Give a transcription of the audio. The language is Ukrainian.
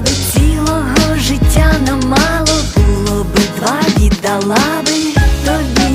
би цілого життя, нам мало було би два віддала би тобі.